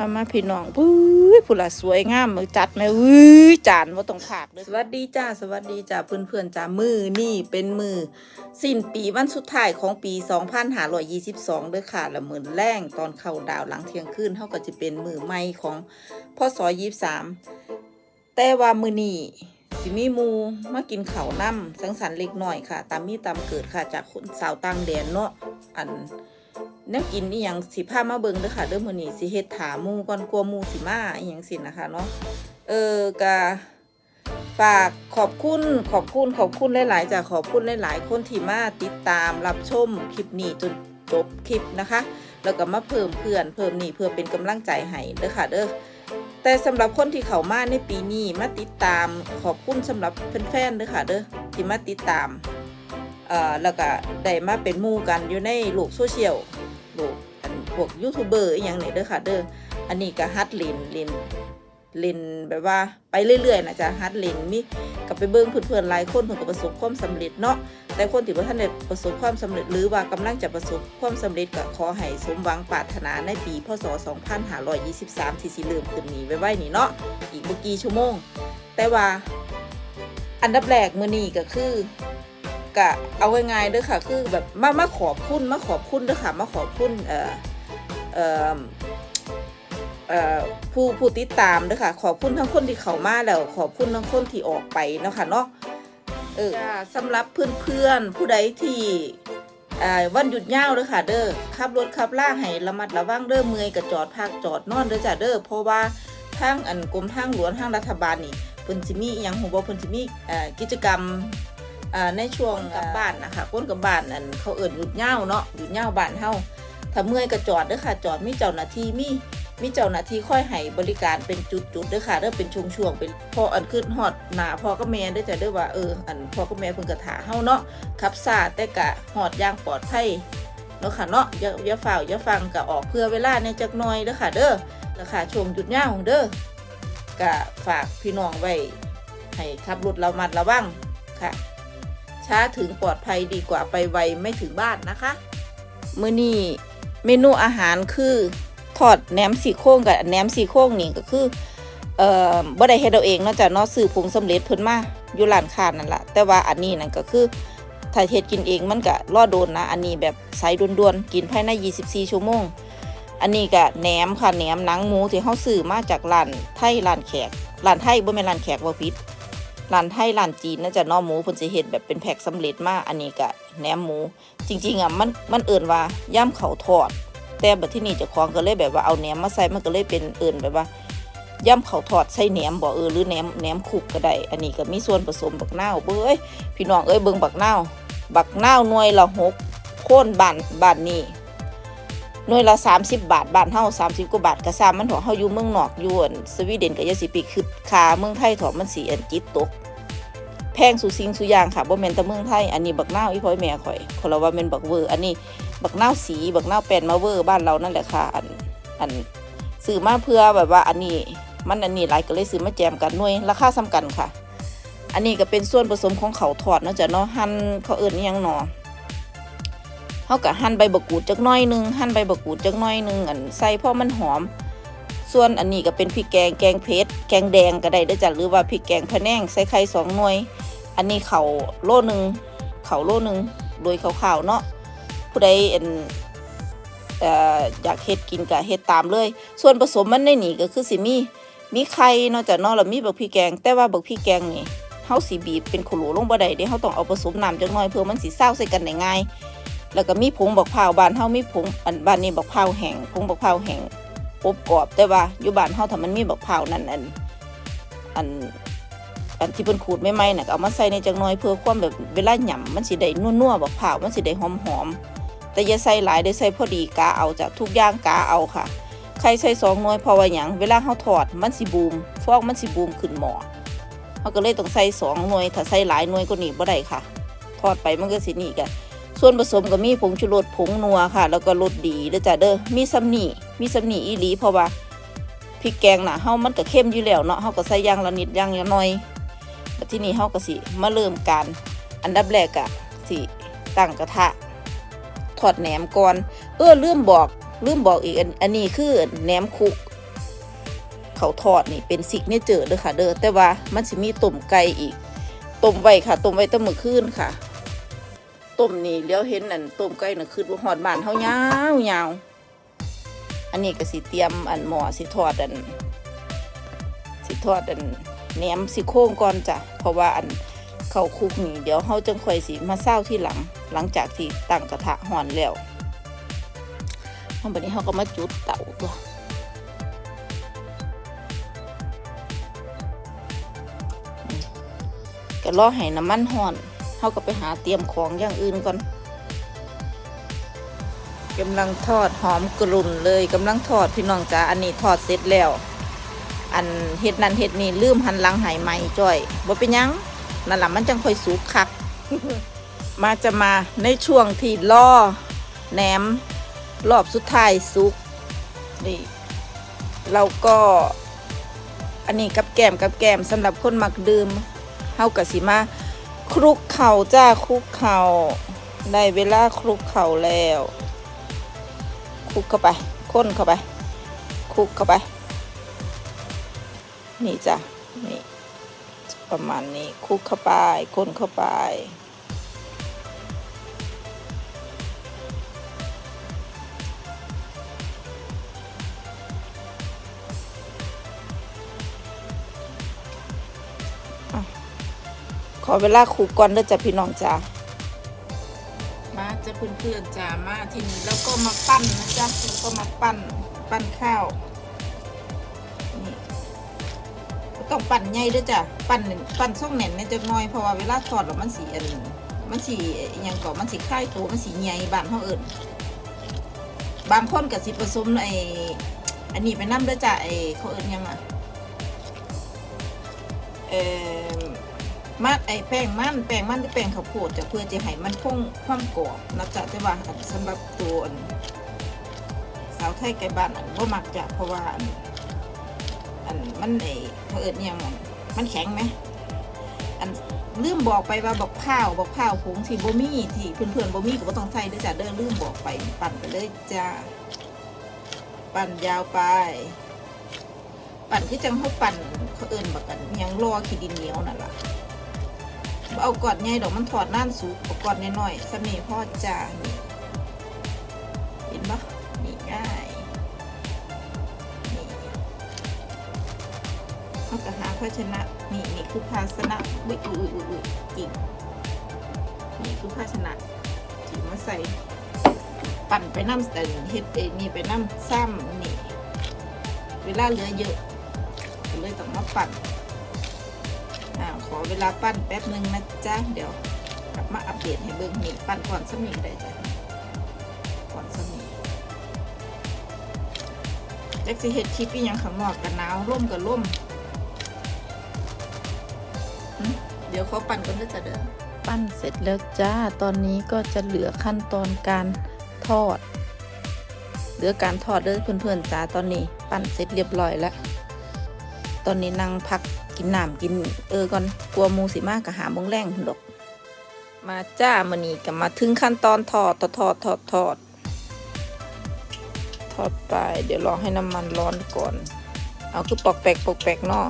มามาพี่น้องปุ้ยผู้ละสวยงามมือจัดแม่อุ้ยจานว่าต้องขาดเลยสวัสดีจ้า สวัสดีจ้าเพื่อนเพื่อนๆจ้ามือนี่เป็นมือ สิ้นปีวันสุดท้ายของปี 2522เด้อค่ะละหมื่นแรงตอนเข้าดาวหลังเที่ยงคืนเท่าก็จะเป็นมือใหม่ของพศ23แต่ว่ามือนี่สิมีมูมากินข้าวน้ำสังสรรค์เล็กน้อยค่ะ ตามมีตามเกิดค่ะจากคนสาวต่างแดนเนาะอัน แนวกินนี่ยังสิพามาเบิงเด้อค่ะเด้อมื้อนี้สิเฮ็ดถาหมูก่อนกลัวหมูสิมาอีหยังสินะคะเนาะเออกะฝากขอบคุณขอบคุณขอบคุณหลายๆจ้ะขอบคุณหลายๆคนที่มาติดตามรับชมคลิปนี้จนจบคลิปนะคะ แล้วก็มาเพิ่มเพื่อนเพิ่มนี่เพื่อเป็นกำลังใจให้เด้อค่ะเด้อแต่สำหรับคนที่เข้ามาในปีนี้มาติดตามขอบคุณสำหรับแฟนๆเด้อค่ะเด้อที่มาติดตามเอ่อแล้วก็ได้มาเป็นมู่กันอยู่ในโลกโซเชียล โลกอันพวกยูทูบเบอร์อหย่างนี้เด้อค่ะเด้ออันนี้ก็ฮัดล่นล่นล่นแบบว่าไปเรื่อยๆนะจ๊ะฮัดล่นมีกับไปเบิ่งเพื่อนๆหลายคนเพิ่นก็ประสบความสำเร็จเนาะแต่คนที่บ่ทันได้ประสบความสำเร็จหรือว่ากำลังจะประสบความสำเร็จก็ขอให้สมหวังปรารถนาในปีพศ 2523 ที่สิเริ่มขึ้นนี้ไว้ๆนี่เนาะอีกบ่กี่ชั่วโมง แต่ว่าอันดับแรกมื้อนี้ก็คือ กะเอาง่ายๆเด้อค่ะ คือแบบมามาขอบคุณมาขอบคุณเด้อค่ะ มาขอบคุณเอ่อเอ่อเอ่อผู้ผู้ติดตามเด้อค่ะ ขอบคุณทั้งคนที่เข้ามาแล้ว ขอบคุณทั้งคนที่ออกไปเนาะค่ะเนาะเออจ้าสำหรับเพื่อนๆผู้ใดที่เอ่อวันหยุดยาวเด้อค่ะ เด้อขับรถขับล่าให้ระมัดระวังเด้อเมื่อยก็จอดพักจอดนอนเด้อจ้าเด้อเพราะว่าทางอันกรมทางหลวงทางรัฐบาลนี่เพิ่นสิมีอหยังฮู้บ่เพิ่นสิมีเอ่อกิจกรรมอ่า ในช่วงกลับบ้านนะคะก้นกลับบ้านอันเขาเอิ่นหยุดเหย้าเนาะหยุดเหย้าบ้านเฮาถ้าเมื่อยก็จอดเด้อค่ะ จอดมีเจ้าหน้าที่มีมีเจ้าหน้าที่ค่อยให้บริการเป็นจุดๆเด้อค่ะเด้อเป็นช่วงๆเป็นพออันขึ้นฮอดหน้าพ่อก็แม่เด้อจ้ะเด้อว่าเอออันพ่อก็แม่เพิ่นก็ถาเฮาเนาะขับซ่าแต่กะฮอดอย่างปลอดภัยเนาะค่ะเนาะอย่าอย่าฝ่าวอย่าฟังก็ออกเพื่อเวลาในจักหน่อยเด้อค่ะ เด้อแล้วค่ะช่วงหยุดเหย้าเด้อก็ฝากพี่น้องไว้ให้ขับรถระมัดระวังค่ะ ช้าถึงปลอดภัยดีกว่าไปไวไม่ถึงบ้านนะคะมื้อนี้เมนูอาหารคือทอดแหนมสีโครงกับแหนมสีโครงนี่ก็คือเอ่อบ่ได้เฮ็ดเอาเองนอกจากนาะซื้อผงสำเร็จเพิ่นมาอยู่ร้านค้านั่นล่ะแต่ว่าอันนี้นั่นก็คือถ้าเฮ็ดกินเองมันก็รอโดนนะ อันนี้แบบใส่ด่วนๆกินภายใน 24 ชั่วโมง อันนี้ก็แหนมค่ะแหนมหนังหมูที่เฮาซื้อมาจากร้านไทยร้านแขกร้านไทยบ่แม่นร้านแขกบ่ผิด ร้านไทยร้านจีนน่าจะเนอหมูเพิ่นสิเฮ็ดแบบเป็นแพ็คสำเร็จมาอันนี้ก็แหนมหมู จริงๆอะมันมันเอิ่นว่าย่ำเขาทอด แต่บัดที่นี่เจ้าของก็เลยแบบว่าเอาแหนมมาใส่มันก็เลยเป็นเอิ่นแบบว่าย่ำเขาทอดใส่แหนมบ่เออหรือแหนมแหนมคุกก็ได้อันนี้ก็มีส่วนผสมบักนาวเบ้ยพี่น้องเอ้ยเบิ่งบักนาวบักนาวหน่วยละหกโค่นบ้านบ้านนี้ หน่วยละ 30 บาทบ้านเฮา30กว่าบาทก็ซ้ำมันถอเฮาอยู่เมืองนอกอยู่อันสวีเดนก็อย่าสิไปคือคาเมืองไทยถอมันสิอันจิตตก แพงสุสิงสุยางค่ะบ่แม่นแต่เมืองไทยอันนี้บักนาวอีพ่อยแม่ข่อยคนละว่าแม่นบักเวอร์อันนี้บักนาวสีบักนาวแป้นมาเวอร์บ้านเรานั่นแหละค่ะอันอันซื้อมาเพื่อแบบว่าอันนี้มันอันนี้หลายก็เลยซื้อมาแจมกันหน่วยราคาซ้ำกันค่ะ อันนี้ก็เป็นส่วนผสมของเขาวทอดเนาะจ้ะเนาะหั่นเขาเอิ้นยังหนอ เฮาก็หั่นใบบักกูดจักหน้อยหนึงหั่นใบบักกูดจักหน้อยหนึงอันใส่พอมันหอม ส่วนอันนี้ก็เป็นพริกแกงแกงเผ็ดแกงแดงก็ได้เด้อจ้ะหรือว่าพริกแกงพะแนงใส่ไข่สองหน่วย อันนี้เขาโลนึงเขาโลนึงโดยขาวๆเนาะผู้ใดเอ็นอยากเฮ็ดกินก็เฮ็ดตามเลย ส่วนผสมมันในนี่ก็คือสิมีมีไข่เนาะจ้ะเนาะแล้วมีบักพริกแกง แต่ว่าบักพริกแกงนี่เฮาสิบีบเป็นขลุลงบ่ได้เด้เฮาต้องเอาผสมน้ำจักหน่อยเพื่อมันสิเศร้าใส่กันได้ง่าย แล้วก็มีผงบักพร้าวบ้านเฮามีผงอันบ้านนี้บักพร้าวแห้งผงบักพร้าวแห้งอบกรอบแต่ว่าอยู่บ้านเฮาถ้ามันมีบักพร้าวนั่นอันอันอันที่เป็นขูดไม่ไหมๆน่ะเอามาใส่ในจังน้อยเพื่อความแบบเวลาหย่ำมันสิได้นัวๆบักเผาวมันสิได้หอมๆแต่อย่าใส่หลายได้ใส่พอดีกาเอาจากทุกอย่างกาเอาค่ะใครใส่สองหน่วยพราะว่าหยังเวลาเฮาทอดมันสิบูมฟองมันสิบูมขึ้นหม้อเฮาก็เลยต้องใส่สองหน่วยถ้าใส่หลายหน่วยก็หนีบ่ได้ค่ะทอดไปมันก็สินี่กัน ส่วนผสมก็มีผงชูรสผงนัวค่ะ แล้วก็รสดีเด้อจ้ะเด้อมีสำนีมีสำนีอีหลีเพราะว่าพริกแกงน่ะเฮามันก็เข้มอยู่แล้วเนาะเฮาก็ใส่ย่างละนิดย่างละหน่อยแล้วที่นี่เฮาก็สิมาเริ่มการอันดับแรกอะสิตั้งกระทะทอดแหนมก่อน เออลืมบอกลืมบอกอีกอันนี้คือแหนมคุกเขาทอดนี่เป็นซิกเนเจอเด้อค่ะเด้อแต่ว่ามันสิมีต้มไก่อีกต้มไว้ค่ะต้มไว้ตั้งมื้อคืนค่ะ ต้มนี่เลี้ยวเห็นนั่นต้มไก่น่ะคือว่อดบ้านเฮายาวยาวอันนี้ก็สิเตรียมอันหม้อสิทอดอัน สิทอดอันแหนมสิโครงก่อนจ้ะเพราะว่าอันเข้าคุกนี่เดี๋ยวเฮาจังค่อยสิมาเศร้าที่หลัง หลังจากที่ตั้งกระทะห่อนแล้วเฮาบัดนี้เฮาก็มาจุดเตาตัวก็รอให้น้ำมันห่อน เฮาก็ไปหาเตรียมของอย่างอื่นก่อนกำลังทอดหอมกรุ่นเลยกำลังทอดพี่น้องจ้าอันนี้ทอดเสร็จแล้ว อันเห็ดนั่นเห็ดนี่ลืมหันหลังหายไหมจ้อยบ่เป็นยังนั่นแหละมันจังค่อยสุกคัก มาจะมาในช่วงที่ล่อแหนมรอบสุดท้ายสุกนี่เราก็ อันนี้กับแก้มกับแก้มสำหรับคนมักดื่มเฮากะสิมา คลุกเข่าจ้าคลุกเข่าได้เวลาคลุกเข่าแล้วคลุกเข้าไปค้นเข้าไปคลุกเข้าไป นี่จ้ะนี่ประมาณนี้คลุกเข้าไปคนเข้าไป อเวลาคลุกก่อนเด้อจ้ะพี่น้องจ้ามาจะเพื่อนๆจ้ามาทีนี้แล้วก็มาปั้นนะจ๊ะแล้วก็มาปั้นปั้นข้าวนี่ต้องปั่นใหญ่ด้วยจ้ะปั่นปั่นส่งแหน่นเนี่ยจะน้อยเพราะว่าเวลาทอดแล้วมันสีอันมันสีอหยังก่อมันสีคล้ายตัวมันสีใหญ่บานเขาเอิญบางคนกับสิผสมไออันนี้ไปน้ำด้วยจ้ะไอเขาเอิญยังอะเออ มัดไอแป้งมันแป้งมันหรือแป้งข้าวโพดจะเพื่อจะให้มันคงความกรอบนะจ๊ะแต่ว่าสำหรับตัวสาวไทยไก่บ้านอันบ่มักจ้ะเพราะว่าอันมันไอเขาเอิดเนี่ยงมันแข็งไหมอันลืมบอกไปว่าบอกข้าวบอกข้าวผงที่บ่มีที่เพื่อนๆบ่มีก็บ่ต้องใส่ด้อจ้ะเด้อลืมบอกไปปั่นไปเลยจ้าปั่นยาวไป ปั่นคือจังเขาปั่นเขาเอิญแบักกันยังรอขี้ดินเหนียวนั่นแหละ เอากอดใหญ่ดอกมันถอดน่านสูงเอากอดน้อยๆสมีพ่อจานี่เห็นปะนี่ง่ายนี่เขาก็หาภาชนะนี่นี่คือภาชนะอุ้ยอุ้ยอุ้ยอุ้ยจริงนี่คือภาชนะที่มาใส่ปั่นไปน้ำแต่เฮ็ดเอนี่ไปน้ำซ้ำนี่ เวลาเหลือเยอะก็เลยต้องมาปั่น อ่าขอเวลาปั้นแป๊บหนึ่งนะจ๊ะ เดี๋ยวกลับมาอัปเดตให้เบิ่งนี่ปั่นก่อนสมิงได้จ้ะก่อนสมิงจักสิเฮ็ดคลิปอีหยังข้างนอกกันหนาวร่มกับร่มเดี๋ยวเขาปั่นกันด้วยจ้ะเด้อปั้นเสร็จแล้วจ้า ตอนนี้ก็จะเหลือขั้นตอนการทอด เหลือการทอดเด้อเพื่อนๆจ้าตอนนี้ ปั้นเสร็จเรียบร้อยแล้ว ตอนนี้นั่งพัก กินน้ำกินเออก่อนกลัวมูสิมากกะหาบงแรงดอกมาจ้ามือนี้ก็มาถึงขั้นตอนทอดทอดทอดทอดทอดทอดไป เดี๋ยวรอให้น้ำมันร้อนก่อน เอาคือปอกแปกปอกแปกเนาะ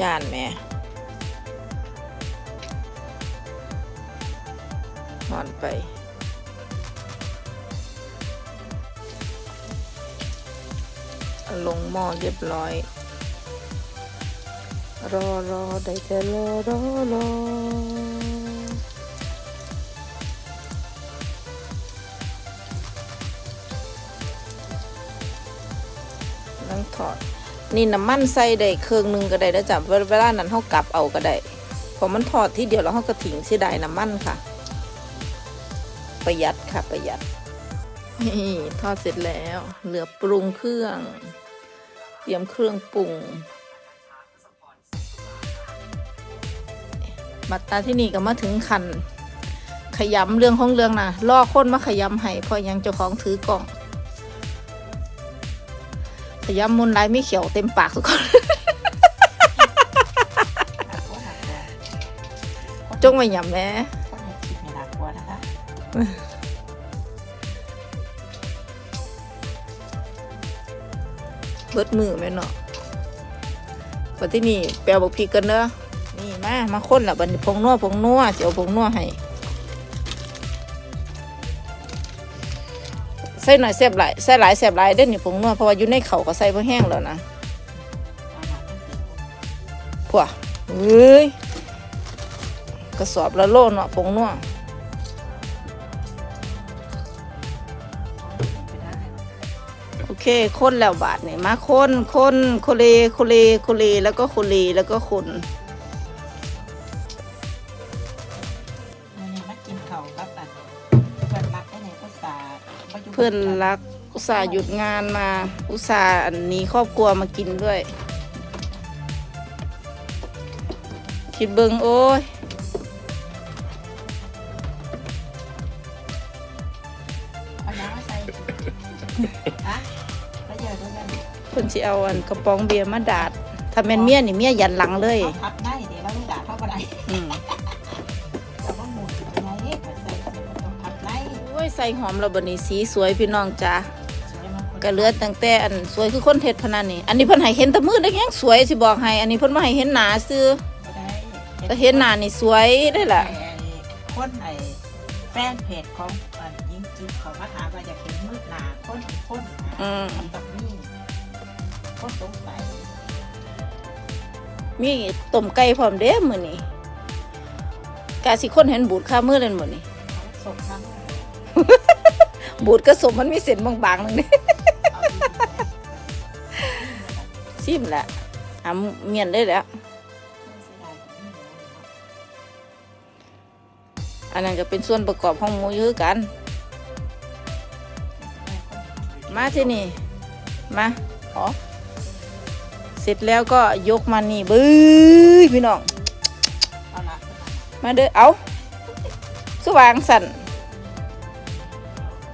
ย่านแม่นอนไปลงหม้อเรียบร้อย รอรอได้แต่รอรอรอนั่งถอด นี่น้ำมันใส่ได้เครื่องหนึงก็ได้แล้วจ้ะเวลานั้นเขากลับเอาก็ได้เพอมันถอดที่เดียวแล้วเขาก็ทิ้งเสียดายน้ำมันค่ะ ประหยัดค่ะประหยัดทอดเสร็จแล้ว เหลือปรุงเครื่อง เตรียมเครื่องปรุงบัตตาที่นี่ก็มาถึงคันขยำเรื่องของเรื่องนะล่อคนมาขยำให้เพอยังเจ้าของถือกล่อง ขยำมุนไรไม่เขียวเต็มปากทุกคน จงไว้หยำแหม่คนในคลิปเนี่ยน่ากลัวนะคะเบิดมือแม่เนาะปัที่นี่แปลบอกพริกกันเด้อนี่มา มาคนละบัดนผงนัวผงนัวสิเอาผงนัวให้ ใส่หน่อยแซ่บหลายใส่หลายแซ่บหลายเด้อนี่ผงนัวเพราะว่าอยู่ในเขาก็ใส่บ่แห้งแล้วนะพวกเอ้ยกระสอบละโลเนาะผงนัวโอเคคนแล้วบาทนี่มาคนคนโคเลโคเลโคเลแล้วก็โคเลแล้วก็คน พื่อนรัก อุตส่าห์หยุดงานมา อุตส่าห์อันนี้ครอบครัวมากินด้วย คิดเบิงโอ้ยเอาน้ำมาใส่อะแล้วเยอะด้วยกันเพิ่นสิเอาอันกระป๋องเบียร์มาดาดถ้าแม่นเมียนี่เมียยันหลังเลยเขาพับได้ ส่หอมแล้วบัดนี้สีสวยพี่น้องจ้าสวยมากคนก็เหลือตั้งแต่อันสวยคือคนเฮ็ดพะนันนี่อันนี้เพิ่นให้เห็นแตะมือได้ยังสวยสิบอกให้ อันนี้เพิ่นมาให้เห็นหน้าซื้อบ่ได้แต่เห็นหน้านี่สวยได้อล่ะไอ้คนไอ้แฟนเพจของอันยิงจิ๊บเขามาถามว่าอยากเห็นมืดหนาคนอีกคนนะอืมมันต้องมีคนสงสัยมีต้มไก่พร้อมเด้มื้อนี้กาสิคนเห็นบูดค่ามือเล่นหมดนี่ส่งทั้ง บูดกระสมมันมีเส้นบางๆนึงเด้เอาดีๆนะซิมแหละหาเมียนได้แล้ว อันนั้นก็เป็นส่วนประกอบของหมูยือกัน มาที่นี่ มาขอเสร็จแล้วก็ยกมานี่บื้อพี่น้อง มาเด้อเอาสว่างสั่น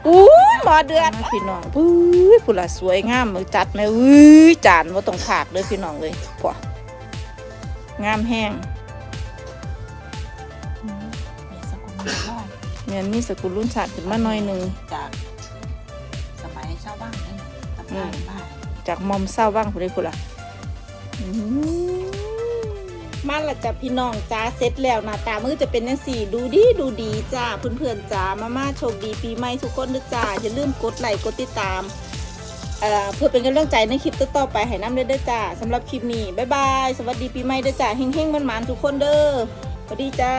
อู้ยหมอเดือดพี่น้องปุ้ยผู้ละสวยงามมือจัดแม่อุ้ยจานว่าต้องขากเลยพี่น้องเลยพวงามแห้งมีสกุลเงินร้อยเมียนมีสกุลรุ่นชาติขึ้นมาหน่อยหนึ่งจากสมัยชาวบ้านนี่ตำนานบ้านจากมอมเศร้าบ้างผู้ใดผู้ละอื้อหือ มาละจ้ะพี่น้องจ้าเสร็จแล้วหน้าตามือจะเป็นยังสี่ดูดีดูดีจ้าเพื่อนๆจ้ามาม่าโชคดีปีใหม่ทุกคนนะจ้าอย่าลืมกดไลค์กดติดตามเอ่อเพื่อเป็นกำลังใจในคลิปต่อๆไปให้น้ำเด้อเด้จ้าสำหรับคลิปนี้บ๊ายบายสวัสดีปีใหม่เด้อจ้าเฮงๆมันๆทุกคนเด้อสวัสดีจ้า